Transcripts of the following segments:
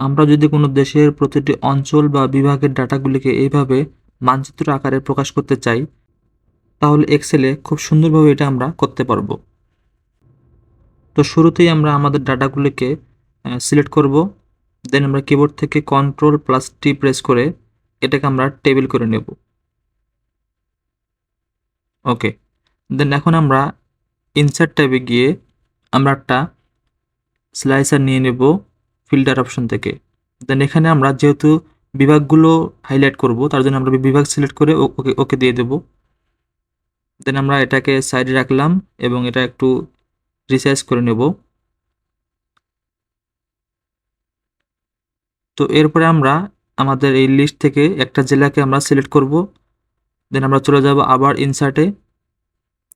আমরা যদি কোনো দেশের প্রতিটি অঞ্চল বা বিভাগের ডাটাগুলিকে এইভাবে মানচিত্র আকারে প্রকাশ করতে চাই, তাহলে এক্সেলে খুব সুন্দরভাবে এটা আমরা করতে পারব। তো শুরুতেই আমরা আমাদের ডাটাগুলিকে সিলেক্ট করব। দেন আমরা কিবোর্ড থেকে কন্ট্রোল প্লাস টি প্রেস করে এটাকে আমরা টেবিল করে নেব। ওকে দেন এখন আমরা ইনসার্ট ট্যাবে গিয়ে আমরা একটা স্লাইসার নিয়ে নেব। ফিল্টার অপশন থেকে। দেন এখানে আমরা যেহেতু বিভাগগুলো হাইলাইট করব, তার জন্য আমরা বিভাগ সিলেক্ট করে ওকে ওকে দিয়ে দেব। দেন আমরা এটাকে সাইডে রাখলাম এবং এটা একটু রিসাইজ করে নেব। তো এরপরে আমরা আমাদের এই লিস্ট থেকে একটা জেলাকে আমরা সিলেক্ট করব। দেন আমরা চলে যাব আবার ইনসার্টে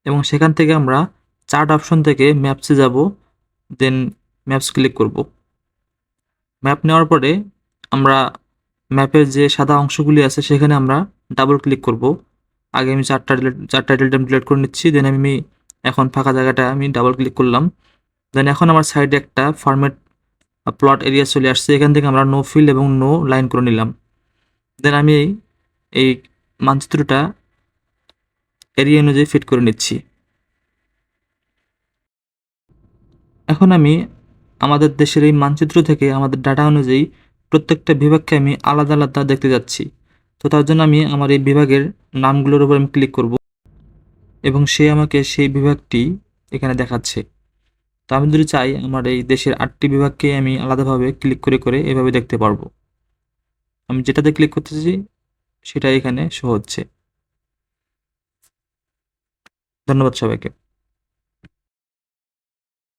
এবং সেখান থেকে আমরা চার্ট অপশন থেকে ম্যাপসে যাব। দেন ম্যাপস ক্লিক করব। ম্যাপ নেওয়ার পরে আমরা ম্যাপের যে সাদা অংশগুলি আছে সেখানে আমরা ডাবল ক্লিক করব। আগে আমি চারটা চারটা টাইটেলটা ডিলিট করে নিচ্ছি দেন আমি এখন ফাঁকা জায়গাটা আমি ডাবল ক্লিক করলাম। দেন এখন আমার সাইডে একটা ফরম্যাট প্লট এরিয়া চলে আসছে, এখান থেকে আমরা নো ফিল এবং নো লাইন করে নিলাম। দেন আমি এই মানচিত্রটা এরিয়া অনুযায়ী ফিট করে নিচ্ছি। এখন আমি আমাদের দেশের এই মানচিত্র থেকে আমাদের ডাটা অনুযায়ী প্রত্যেকটা বিভাগকে আমি আলাদা আলাদা দেখতে যাচ্ছি। তো তার জন্য আমি আমার এই বিভাগের নামগুলোর উপর আমি ক্লিক করব এবং সে আমাকে সেই বিভাগটি এখানে দেখাচ্ছে। তো আমি যদি চাই আমার এই দেশের আটটি বিভাগকে আমি আলাদাভাবে ক্লিক করে করে এভাবে দেখতে পারব। আমি যেটাতে ক্লিক করতেছি সেটা এখানে শো হচ্ছে। ধন্যবাদ সবাইকে।